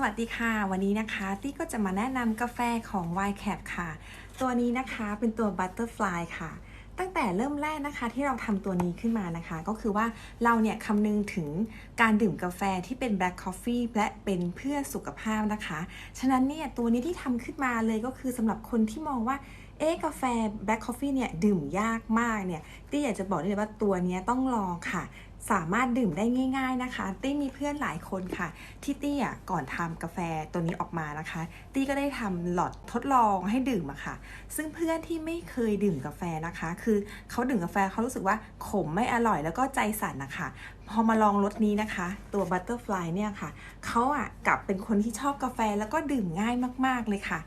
สวัสดีค่ะ วันนี้นะคะตี้ก็จะมาแนะนำกาแฟของ y c a p ค่ะ ตัวนี้นะคะเป็นตัว Butterfly ค่ะ ตั้งแต่เริ่มแรกนะคะที่เราทำตัวนี้ขึ้นมานะคะ ก็คือว่าเราเนี่ยคำนึงถึงการดื่มกาแฟที่เป็น Black Coffee และเป็นเพื่อสุขภาพนะคะ ฉะนั้นเนี่ยตัวนี้ที่ทำขึ้นมาเลยก็คือสำหรับคนที่มองว่าเอ๊กาแฟ Black Coffee เนี่ยดื่มยากมากเนี่ยตี้อยากจะบอกได้เลยว่าตัวนี้ต้องลองค่ะสามารถดื่มได้ง่าย ๆนะคะ ตี้มีเพื่อนหลายคนค่ะ ที่ตี้อะก่อนทำกาแฟตัวนี้ออกมานะคะ ตี้ก็ได้ทำหลอดทดลองให้ดื่มอะค่ะ ซึ่งเพื่อนที่ไม่เคยดื่มกาแฟนะคะ คือเขาดื่มกาแฟเขารู้สึกว่าขมไม่อร่อยแล้วก็ใจสั่นนะคะพอมาลองรสนี้นะคะ ตัว Butterfly เนี่ยค่ะเขาอะกลับเป็นคนที่ชอบกาแฟแล้วก็ดื่มง่ายมากๆเลยค่ะ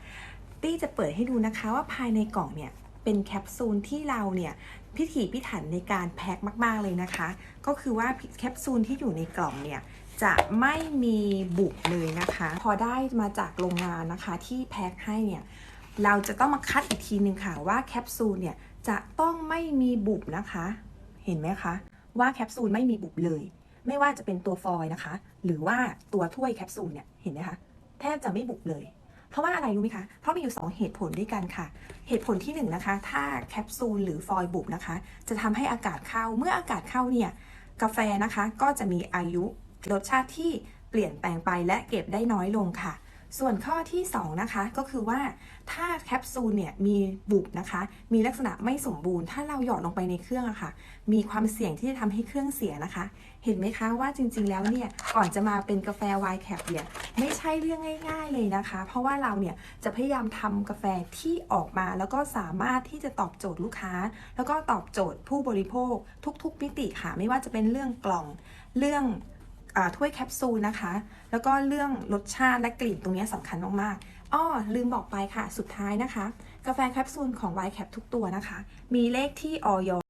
ตี้จะเปิดให้ดูนะคะว่าภายในกล่องเนี่ย เป็นแคปซูลที่เราเนี่ยพิถีพิถันในการแพ็คมาก ๆ เลยนะคะ ก็คือว่าแคปซูลที่อยู่ในกล่องเนี่ยจะไม่มีบุบเลยนะคะ พอได้มาจากโรงงานนะคะที่แพ็คให้เนี่ยเราจะต้องมาคัดอีกทีหนึ่งค่ะว่าแคปซูลเนี่ยจะต้องไม่มีบุบนะคะ เห็นไหมคะว่าแคปซูลไม่มีบุบเลย ไม่ว่าจะเป็นตัวฟอยล์นะคะ หรือว่าตัวถ้วยแคปซูลเนี่ยเห็นไหมคะแทบจะไม่บุบเลย เพราะว่าอะไรรู้ไหมคะ เพราะมีอยู่ 2 เหตุผลด้วยกันค่ะ เหตุผลที่1นงนะคะ ถ้าแคปซูลหรือฟอยล์บุบนะคะ จะทำให้อากาศเข้า เมื่ออากาศเข้าเนี่ย กาแฟนะคะก็จะมีอายุรสชาติที่เปลี่ยนแปลงไปและเก็บได้น้อยลงค่ะ ส่วนข้อที่ 2 นะคะ ก็คือว่าถ้าแคปซูลเนี่ยมีบุบนะคะ มีลักษณะไม่สมบูรณ์ ถ้าเราหยอดลงไปในเครื่องอะค่ะ มีความเสี่ยงที่จะทำให้เครื่องเสียนะคะ เห็นไหมคะว่าจริงๆแล้วเนี่ย ก่อนจะมาเป็นกาแฟไวน์แคปเนี่ยไม่ใช่เรื่องง่าย ๆเลยนะคะ เพราะว่าเราเนี่ยจะพยายามทำกาแฟที่ออกมา แล้วก็สามารถที่จะตอบโจทย์ลูกค้า แล้วก็ตอบโจทย์ผู้บริโภคทุก ๆ มิติค่ะ ไม่ว่าจะเป็นเรื่องกล่องเรื่อง ถ้วยแคปซูลนะคะ แล้วก็เรื่องรสชาติและกลิ่นตรงนี้สำคัญมากๆอ้อลืมบอกไปค่ะ สุดท้ายนะคะ กาแฟแคปซูลของ y c a p ทุกตัวนะคะ มีเลขที่ออย